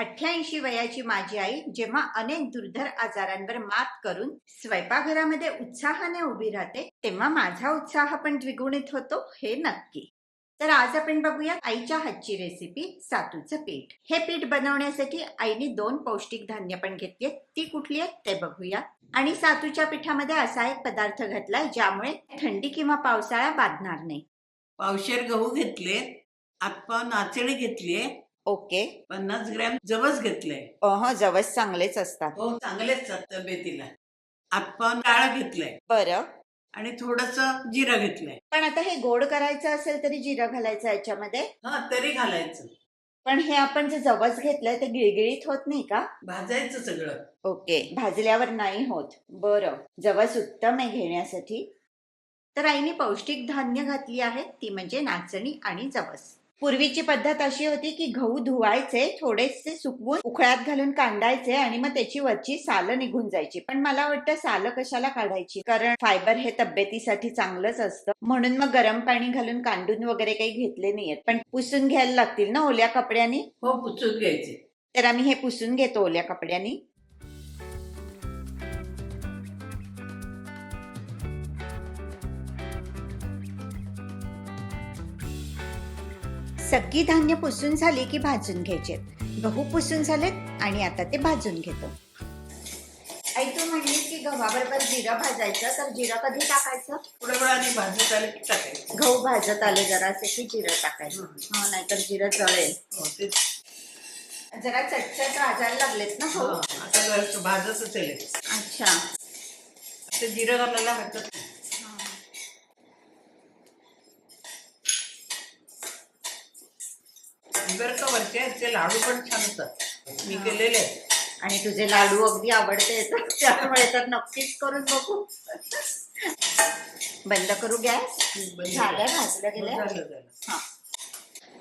अठ्ठ्याऐंशी वयाची माझी आई जेव्हा अनेक दुर्धर आजारांवर मात करून स्वयंपाकघरामध्ये उत्साहाने उभी राहते तेव्हा माझा उत्साह पण द्विगुणित होतो हे नक्की. तर आज आपण बघूया आईच्या हातची रेसिपी सातूचं पीठ. हे पीठ बनवण्यासाठी आईने दोन पौष्टिक धान्य पण घेतली ती कुठली आहेत ते बघूया. आणि सातूच्या पिठामध्ये असा एक पदार्थ घातलाय ज्यामुळे थंडी किंवा पावसाळा बाधणार नाही. पावशेर गहू घेतले आत्पा नाचणी घेतलीये ओके. पन्नास ग्रॅम जवस घेतलंय. अह जवस चांगलेच असतात. हो चांगलेच तब्येतीला. आत्पा डाळ घेतलंय. बरं. आणि थोडस जिरं घेतलंय. पण आता हे गोड करायचं असेल तरी जिरं घालायचं याच्यामध्ये? हा तरी घालायचं. पण हे आपण जे जवस घेतलंय ते गिळगिळीत होत नाही का? भाजायचं सगळं. ओके. भाजल्यावर नाही होत. बरं. जवस उत्तम आहे घेण्यासाठी. तर आईने पौष्टिक धान्य घातली आहेत ती म्हणजे नाचणी आणि जवस. पूर्वीची पद्धत अशी होती की गहू धुवायचे थोडेसे सुकवून उखळ्यात घालून कांडायचे आणि मग त्याची वरची सालं निघून जायची. पण मला वाटतं सालं कशाला काढायची? कारण फायबर हे तब्येतीसाठी चांगलंच असतं. म्हणून मग गरम पाणी घालून कांडून वगैरे काही घेतले नाहीयेत. पण पुसून घ्यायला लागतील ना ओल्या कपड्यांनी? हो पुसून घ्यायचे. तर आम्ही हे पुसून घेतो ओल्या कपड्यांनी. सगळी धान्य पुसून झाली की भाजून घ्यायचे. गहू पुसून झालेत आणि आता ते भाजून घेतो. आई तू म्हणलीस की गव्हाबरोबर जिरं भाजायचं तर जिरं कधी टाकायचं? थोड्या वेळाने भाजत आलं की टाकायचं. गहू भाजत आले जरासे की जिरं टाकायचं. हं. हा नाहीतर जिरं जळेल. हो, ते जरा चटचट वाजायला लागलेत ना हा, आता जरा भाजत असेल अच्छा. आता जिरं घालायला हरकत का वरचे ते लाडू पण छान होतात. मी केलेले. आणि तुझे लाडू अगदी आवडते त्यामुळे तर नक्कीच करून बघू. बंद करू गॅस? झालं. भाजलं गेलं. हा.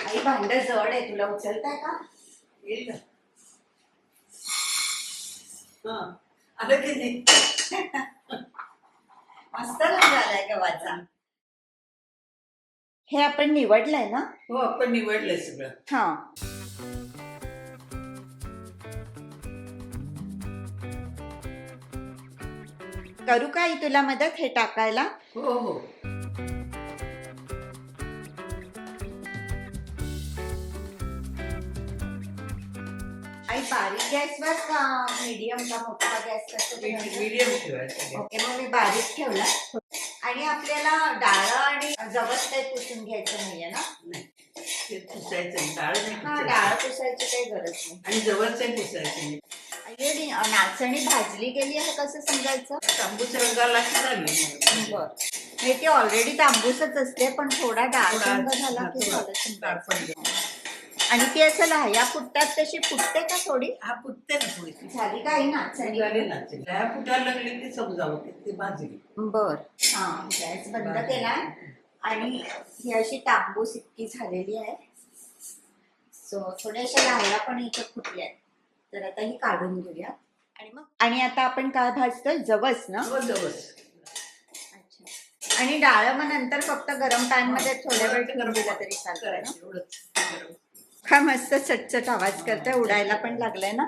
आई भांड जड आहे तुला उचलताय का? येईल का? हा. आलं की नाही? मस्त झालाय गव्हाचा हे आपण निवडलंय ना? हो आपण निवडलंय सगळं. हा. करू का? आई तुला मदत हे टाकायला? हो हो. आई बारीक गॅसवर का मीडियम का मोठा गॅस कसं? मीडियम ठेवायचं ओके मग मी बारीक ठेवला. आणि आपल्याला डाळ आणि जवळ काही पुसून घ्यायचं नाहीये ना? नाही ते पुसायचं डाळ नाही हा. डाळ पुसायची काही गरज नाही. आणि जवळच पुसायचं. नाही. नाचणी भाजली गेली आहे कसं समजायचं? तांबूस रंगाला बर. हे ती ऑलरेडी तांबूसच असते पण थोडा डाळ थोडा- रंग झाला की थोडा. आणि ती असं लाह्या फुटतात तशी फुटते का थोडी? हा पुटते ना थोडीशी. झाली काही नाचणी? झाली ना ते. डाळ फुटायला लागली की समजावं ती भाजली. बर. हा गॅस बंद केला. आणि ही अशी तांबूस इतकी झालेली आहे. सो थोड्याशा लाह्या पण इथे फुटल्या आहेत. तर आता ही काढून घेऊया आणि मग? आणि आता आपण काय भाजतोय? जवस ना? हो जवस. अच्छा. आणि डाळ मग नंतर फक्त गरम पॅनमध्ये थोड्या वेळ ठेवून दिला तरी चालतं ना? करायचं एवढंच. काय मस्त चटचट आवाज करतोय. उडायला पण लागलाय ना?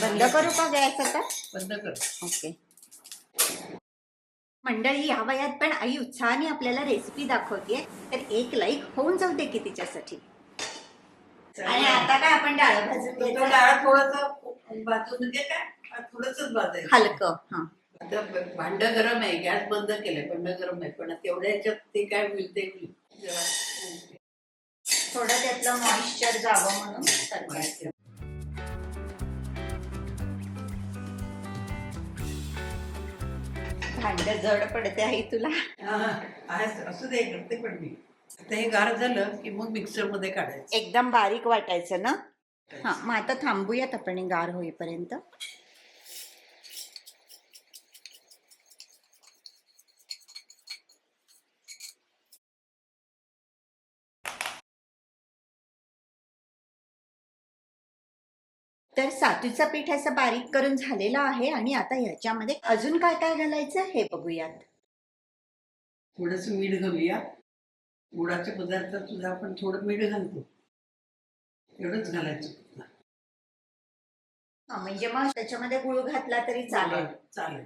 बंद करू का गॅस आता? बंद कर. ओके. मंडळी या वयात पण आई उत्साहाने आपल्याला रेसिपी दाखवतेय. तर एक लाईक होऊन जाऊ दे की तिच्यासाठी. आणि आता काय आपण डाळ भाजून घ्यायचं. डाळ थोडस भाजून म्हणजे काय? थोडस भाजायचं. हलकं हा. आता भांड गरम आहे गॅस बंद केलंय भांड गरम आहे. पण तेवढ्या ह्याच्यात ते काय होईल ते होईल थोडं त्यातलं मॉइश्चर जावं म्हणून करते. भांड जड पडते आई तुला. असू दे करते पण मी. आता हे गार झालं की मग मिक्सरमध्ये काढायचं. एकदम बारीक वाटायचं ना? हा मग आता थांबूयात आपण हे गार होईपर्यंत. तर सातूचं पीठ असं बारीक करून झालेलं आहे आणि आता ह्याच्यामध्ये अजून काय काय घालायचं हे बघूयात. थोडस मीठ घालूया. गुळाचे पदार्थ सुद्धा आपण थोडं मीठ घालतो एवढंच घालायचं. हा, म्हणजे मग त्याच्यामध्ये गुळ घातला तरी चालेल चालेल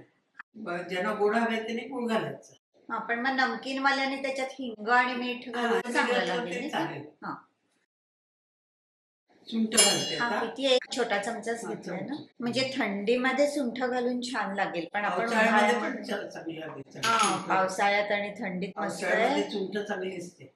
ब- ज्यांना गोड हवे त्यांनी गुळ घालायचं हा, पण मग नमकीन वाल्याने त्याच्यात हिंग आणि मीठ घालून चांगलं लागेल ते नाही का? चालेल हा. सुंठ घालते हा. किती एक छोटा चमचाच हा, घेतलाय ना? चमचा. म्हणजे थंडीमध्ये सुंठ घालून छान लागेल पण आपण पावसाळ्यामध्ये पण उन्हाळ्यामध्ये- चा- चांगली लागते हा पावसाळ्यात आणि थंडीत मस्त पावसाळ्यामध्ये आहे सुंठ चांगली असते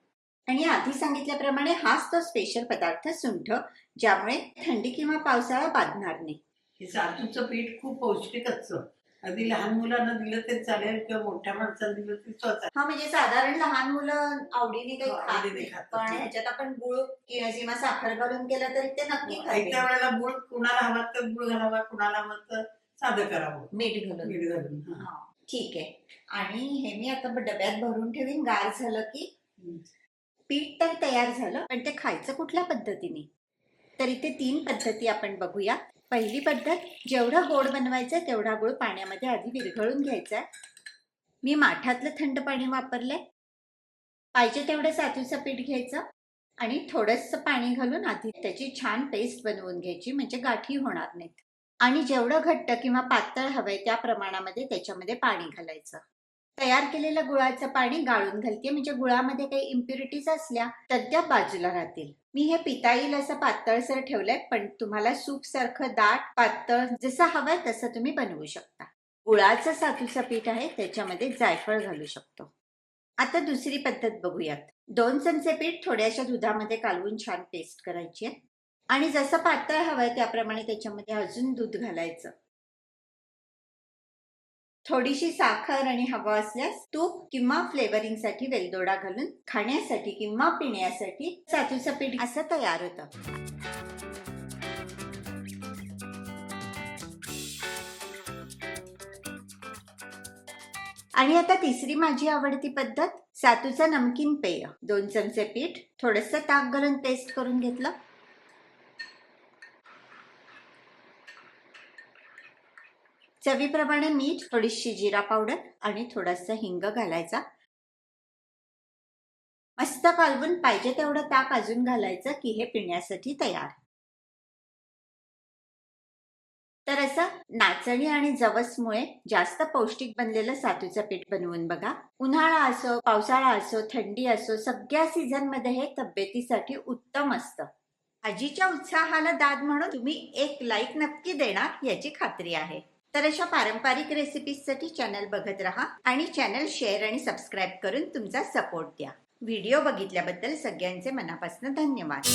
आणि आधी सांगितल्याप्रमाणे हाच तो स्पेशल पदार्थ सुंठ ज्यामुळे थंडी किंवा पावसाळा बाधणार नाही. हे सातूचं पीठ खूप पौष्टिक असतं. अगदी लहान मुलांना दिलं तरी चालेल किंवा मोठ्या माणसाला दिलं तरी स्वतः हा म्हणजे साधारण लहान मुलं आवडीने काही हो, खात आवडीने नाही. खातात. पण ह्याच्यात आपण गुळ किंवा किंवा साखर घालून केलं तरी ते नक्की खातील वेळेला गुळ कुणाला हवा तर गुळ घालावा कुणाला हवा तर साधं करावं मीठ घालून मीठ घालून हा. हा, ठीक आहे आणि हे मी आता डब्यात भरून ठेवीन गार झालं की हम्म. पीठ तर तयार झालं पण ते खायचं कुठल्या पद्धतीने तर इथे तीन पद्धती आपण बघूया पहिली पद्धत जेवढं गोड बनवायचं तेवढा गुळ पाण्यामध्ये आधी विरघळून घ्यायचा मी माठातलं थंड पाणी वापरलंय. पाहिजे तेवढं सातूचं पीठ घ्यायचं आणि थोडंसं पाणी घालून आधी त्याची छान पेस्ट बनवून घ्यायची म्हणजे गाठी होणार नाहीत. आणि जेवढं घट्ट किंवा पातळ हवंय त्या प्रमाणामध्ये त्याच्यामध्ये पाणी घालायचं. तयार केलेलं गुळाचं पाणी गाळून घालते म्हणजे गुळामध्ये काही इम्प्युरिटीज असल्या तर त्या बाजूला राहतील. मी हे पिता येईल असं पातळसर ठेवलंय पण तुम्हाला सूप सारखं दाट पातळ जसं हवंय तसं तुम्ही बनवू शकता. गुळाचं सातूचं पीठ आहे त्याच्यामध्ये जायफळ घालू शकतो. आता दुसरी पद्धत बघूयात. दोन चमचे पीठ थोड्याशा दुधामध्ये कालवून छान पेस्ट करायची. आहे आणि जसं पातळ हवंय त्याप्रमाणे त्याच्यामध्ये अजून दूध घालायचं. थोडीशी साखर आणि हवा असल्यास तूप किंवा फ्लेवरिंगसाठी वेलदोडा घालून खाण्यासाठी किंवा पिण्यासाठी सातूचं पीठ असं तयार होतं. आणि आता तिसरी माझी आवडती पद्धत सातूचं नमकीन पेय. दोन चमचे पीठ थोडस ताक घालून पेस्ट करून घेतलं. चवीप्रमाणे मीठ थोडीशी जिरा पावडर आणि थोडासा हिंग घालायचा. मस्त कालवून पाहिजे तेवढं ताक अजून घालायचं की हे पिण्यासाठी तयार. तर असं नाचणी आणि जवसमुळे जास्त पौष्टिक बनलेलं सातूचं पीठ बनवून बघा. उन्हाळा असो पावसाळा असो थंडी असो सगळ्या सीझनमध्ये हे तब्येतीसाठी उत्तम असतं. आजीच्या उत्साहाला दाद म्हणून तुम्ही एक लाईक नक्की देणार याची खात्री आहे. तर अशा पारंपरिक रेसिपीजसाठी चॅनल बघत राहा आणि चॅनल शेअर आणि सबस्क्राईब करून तुमचा सपोर्ट द्या. व्हिडिओ बघितल्याबद्दल सगळ्यांचे मनापासून धन्यवाद.